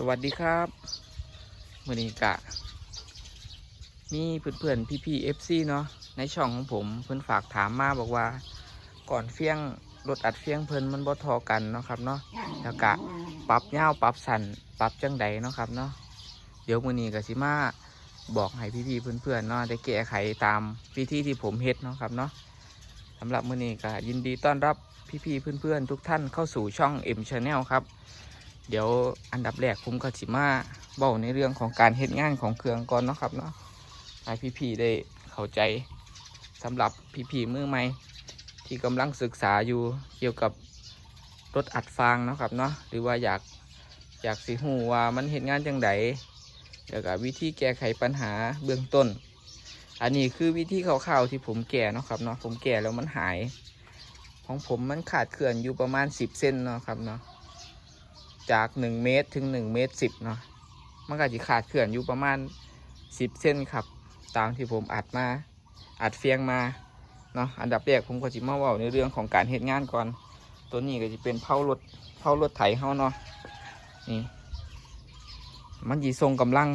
สวัสดีครับมือนี้กะ มีเพื่อนๆพี่ๆเอฟซีเนาะในช่องของผมเพื่อนฝากถามมาบอกว่า ก่อนเฟี้ยงรถอัดเฟี้ยงเพิ่นมันบ่ทอกันเนาะครับเนาะแล้วกะปรับยาปรับสันปรับจังใดเนาะครับเนาะเดี๋ยวมือนี้กะสิมาบอกให้พี่ๆเพื่อนๆเนาะได้แก้ไขตามวิธีที่ผมเฮ็ดเนาะครับเนาะสำหรับมือนี้กะยินดีต้อนรับพี่ๆเพื่อนๆ ทุกท่านเข้าสู่ช่อง M Channel ครับ เดี๋ยวอันดับแรกผมก็สิมาเบ้าในเรื่องของการเฮ็ดงานของเครื่องก่อนเนาะครับเนาะให้พี่ๆได้เข้าใจสำหรับพี่ๆมือใหม่ที่กำลังศึกษาอยู่เกี่ยวกับรถอัดฟางเนาะครับเนาะหรือว่าอยากอยากสิหูว่ามันเฮ็ดงานจังไดแล้วก็วิธีแก้ไขปัญหาเบื้องต้น อันนี้คือวิธีคร่าวๆที่ผมแก่เนาะครับเนาะผมแก่แล้วมันหาย ของผมมันขาดเขื่อนอยู่ประมาณ 10 เส้นเนาะครับเนาะ จาก1เมตรถึง1เมตร10เนาะมันก็จะขาดเขื่อนอยู่ประมาณ10เส้นครับ ตามที่ผมอัดมา อัดเฟียงมาเนาะอันดับแรกผมก็จะมาว่าในเรื่องของการเฮ็ดงานก่อน ตัวนี้ก็จะเป็นเผารถเผารถไถเฮาเนาะนี่มันจีทรงกำลัง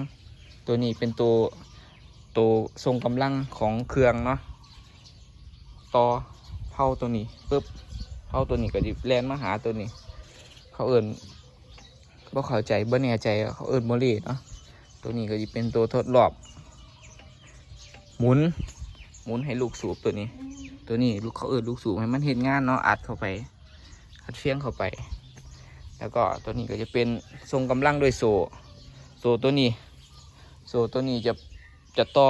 ตัวนี้เป็นตัวตัวทรงกำลังของเครื่องเนาะต่อเผาตัวนี้ปึ๊บเผาตัวนี้ก็จะแล่นมาหาตัวนี้ เขาเอิญ บ่เข้าใจบ่แน่ใจเขาเอิญโมเลเนาะตัวนี้ก็จะเป็นตัวทดรอบ หมุน หมุนให้ลูกสูบตัวนี้ ตัวนี้ลูกเขาเอิญลูกสูบให้มันเห็นงานเนาะอัดเข้าไป อัดเฟี้ยงเข้าไป แล้วก็ตัวนี้ก็จะเป็นทรงกำลังด้วยโซ่โซ่ตัวนี้ โซ่ตัวนี้จะจะต่อ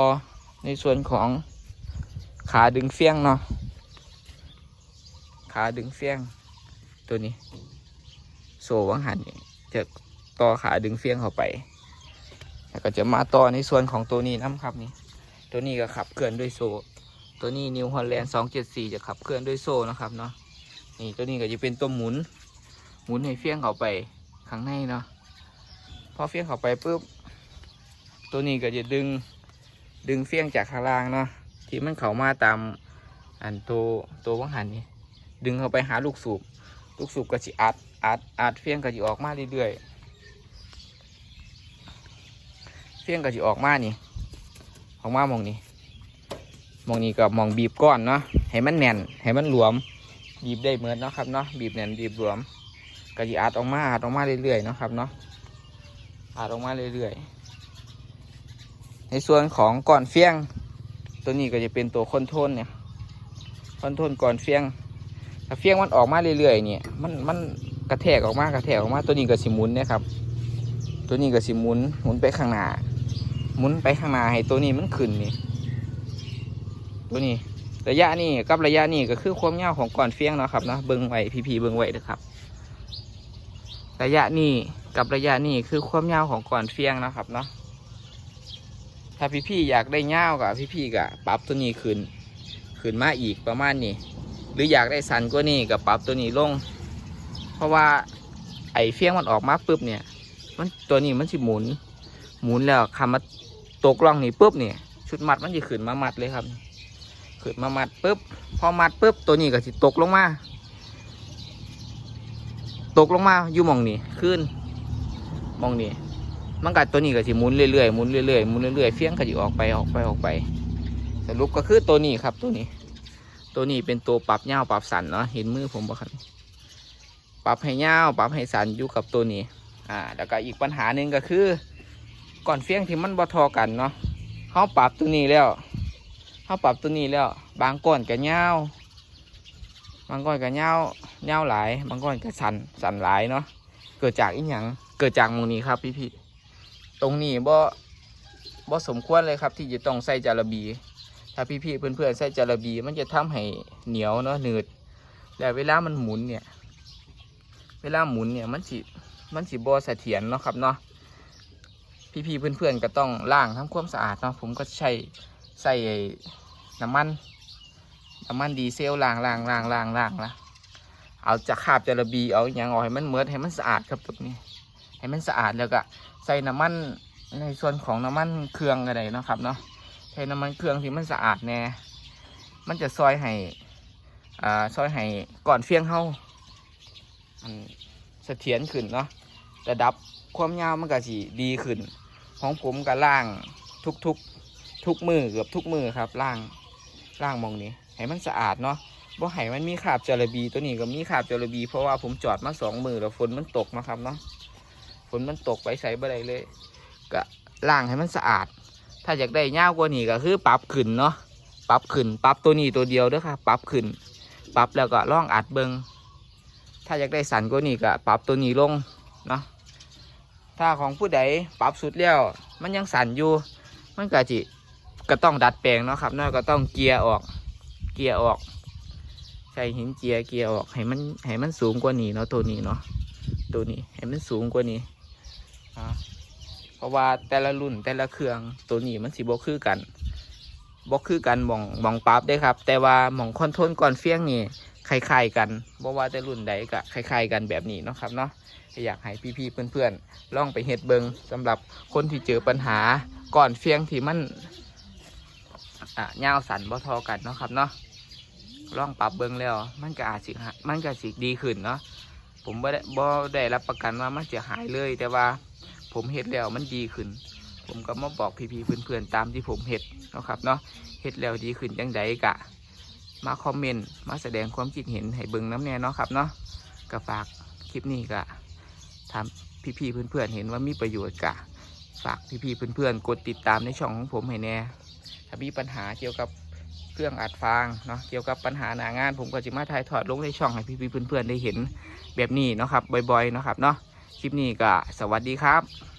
ในส่วนของขาดึงเฟี้ยงเนาะ ขาดึงเฟี้ยงตัวนี้ โซ่วังหันนี่ จะต่อขาดึงเฟี้ยงเข้าไป แล้วก็จะมาต่อในส่วนของตัวนี้น้ำครับนี่ ตัวนี้ก็ขับเคลื่อนด้วยโซ่ตัวนี้นิวฮอลแลนด์274จะขับเคลื่อนด้วยโซ่นะครับเนาะ นี่ตัวนี้ก็จะเป็นตัวหมุน หมุนให้เฟี้ยงเข้าไปข้างในเนาะ พอเฟี้ยงเข้าไปปุ๊บ ตัวนี้ก็จะดึง ดึงเฟี้ยงจากข้างล่างเนาะ ที่มันเข้ามาตามอันตัวตัววังหันนี่ ดึงเข้าไปหาลูกสูบ ลูกสูบก็จะอัด อัดอัดเฟียงก็จะออกมาเรื่อยๆเฟียงก็จะออกมานี่ออกมามองนี้มองนี้ก็มองบีบก้อนเนาะให้มันแน่นให้มันหลวม บีบได้เหมือนเนาะครับเนาะบีบแน่นบีบหลวมก็จะอัดออกมาอัดออกมาเรื่อยๆเนาะครับเนาะอัดออกมาเรื่อยๆ ในส่วนของก่อนเฟี้ยง ตัวนี้ก็จะเป็นตัวคอนโทรลเนี่ยคอนโทรลก่อนเฟี้ยงถ้าเฟี้ยงมันออกมาเรื่อยๆเนี่ยมันมัน กระแทกออกมากระแทกออกมาตัวนี้ก็สิมุนเนะครับ ตัวนี้ก็สิมุนหมุนไปข้างหน้าหมุนไปข้างหน้าให้ตัวนี้มันขึ้นนี่ตัวนี้ระยะนี้กับระยะนี้ก็คือความยาวของก่อนเฟี้ยงเนาะครับเนาะเบิ้งไว้พี่ๆเบิ้งไว้นะครับ ระยะนี้กับระยะนี้คือความยาวของก่อนเฟี้ยงนะครับเนาะถ้าพี่ๆอยากได้ยาวกับพี่ๆก็ปรับตัวนี้ขึ้น ขึ้นมาอีกประมาณนี้ หรืออยากได้สันกว่านี้ก็ปรับตัวนี้ลง ราะว่าไอ้เฟี้ยงมันออกมาปุ๊บเนี่ย มันตัวนี้มันสิหมุน หมุนแล้วคำมาตกล่องนี่ปุ๊บเนี่ยชุดมัดมันจะขึ้นมามัดเลยครับขึ้นมามัดปุ๊บพอมัดปุ๊บตัวนี้ก็สิตกลงมา ตกลงมาอยู่มองนี่ขึ้นมองนี่มันกัดตัวนี้ก็สิหมุนเรื่อยๆหมุนเรื่อยๆหมุนเรื่อยๆเฟี้ยงก็จะออกไปออกไปออกไป สรุปก็คือตัวนี้ครับตัวนี้ ตัวนี้เป็นตัวปรับยาปรับสันเนาะเห็นมือผมบ่ครับ ปรับให้ยาวปรับให้สันอยู่กับตัวนี้อ่าแล้วก็อีกปัญหาหนึ่งก็คือ ก่อนเฟี้ยงที่มันบ่ทอกันเนาะเขาปรับตัวนี้แล้วเขาปรับตัวนี้แล้ว บางก้อนก็ยาวบางก้อนก็ยาวยาวหลาย บางก้อนก็สันสันหลายเนาะเกิดจากอีหยังเกิดจากมูนี้ครับพี่พี่ตรงนี้บ่บ่สมควรเลยครับ ที่จะต้องใส่จาระบี ถ้าพี่ๆเพื่อนๆใส่จาระบี มันจะทำให้เหนียวเนาะหนืดแต่เวลามันหมุนเนี่ย เวลาหมุนเนี่ยมันสิมันสิบอเสถียรเนาะครับเนาะพี่ๆเพื่อนๆก็ต้องล้างทำความสะอาดเนาะผมก็ใช้ใส่น้ำมันน้ำมันดีเซลล้างล้างล้างล้างล้างละเอาจากคาบจาระบีเอาอย่างออกให้มันเมิดให้มันสะอาดครับตรงนี้ ให้มันสะอาดแล้วก็ใส่น้ำมันในส่วนของน้ำมันเครื่องอะไรเนาะครับเนาะใช้น้ำมันเครื่องที่มันสะอาดแน่มันจะซอยให้อ่าซอยให้ก่อนเฟี้ยงเฮา มันเสถียรขึ้นเนาะระดับความยาวมันก็สิดีขึ้น ของผมก็ล่างทุกทุกๆทุกมือเกือบทุกมือครับล่างล่างมองนี้ให้มันสะอาดเนาะบ่ให้มันมีคราบจระบีตัวนี้ก็มีคราบจระบี เพราะว่าผมจอดมาสองมือแล้วฝนมันตกนะครับเนาะฝนมันตกไปใส่บ่ได้เลยก็ล่างให้มันสะอาด ถ้าอยากได้ยาวกว่านี้ก็คือปรับขึ้นเนาะปรับขึ้นปรับตัวนี้ตัวเดียวเด้อครับปรับขึ้นปรับแล้วก็ล่องอัดเบิง ถ้าอยากได้สันกว่านี้ก็ปรับตัวนี้ลงเนาะถ้าของผู้ใดปรับสุดแล้วมันยังสั่นอยู่ มันก็จิก็ต้องดัดแปลงเนาะครับเนาะก็ต้องเกียร์ออก เกียร์ออกใส่หินเจียร์เกียร์ออกให้มันให้มันสูงกว่านี้เนาะตัวนี้เนาะตัวนี้ให้มันสูงกว่านี้เพราะว่าแต่ละรุ่นแต่ละเครื่องตัวนี้มันสิบ่คือกันบ่คือกันหมองหมองปรั๊บได้ครับ แต่ว่าหมองคอนโทรลก่อนเฟี้ยงนี่ คล้ายๆกันบ่ว่าแต่รุ่นใดก็คล้ายๆกันแบบนี้เนาะครับเนาะอยากให้พี่ๆเพื่อนๆลองไปเฮ็ดเบิงสำหรับคนที่เจอปัญหาก่อนเฟียงที่มันอะยาวสันบ่ทอกันเนาะครับเนาะลองปรับเบิงแล้ว มันก็อาจสิมันก็สิดีขึ้นเนาะผมบ่ได้บ่ได้รับประกันว่ามันจะหายเลย แต่ว่าผมเฮ็ดแล้วมันดีขึ้น ผมก็มาบอกพี่ๆเพื่อนๆตามที่ผมเฮ็ดเนาะครับเนาะเฮ็ดแล้วดีขึ้นจังใดกะ มาคอมเมนต์มาแสดงความคิดเห็นให้เบิ่งน้ำแน่เนาะครับเนาะก็ฝากคลิปนี้ก็ทำพี่ๆเพื่อนๆเห็นว่ามีประโยชน์กะฝากพี่ๆเพื่อนๆกดติดตามในช่องของผมให้แน่ถ้ามีปัญหาเกี่ยวกับเครื่องอัดฟางเนาะเกี่ยวกับปัญหาหนางาน ผมก็จะมาถ่ายทอดลงในช่องให้พี่ๆเพื่อนๆได้เห็นแบบนี้เนาะครับบ่อยๆเนาะครับเนาะคลิปนี้ก็สวัสดีครับ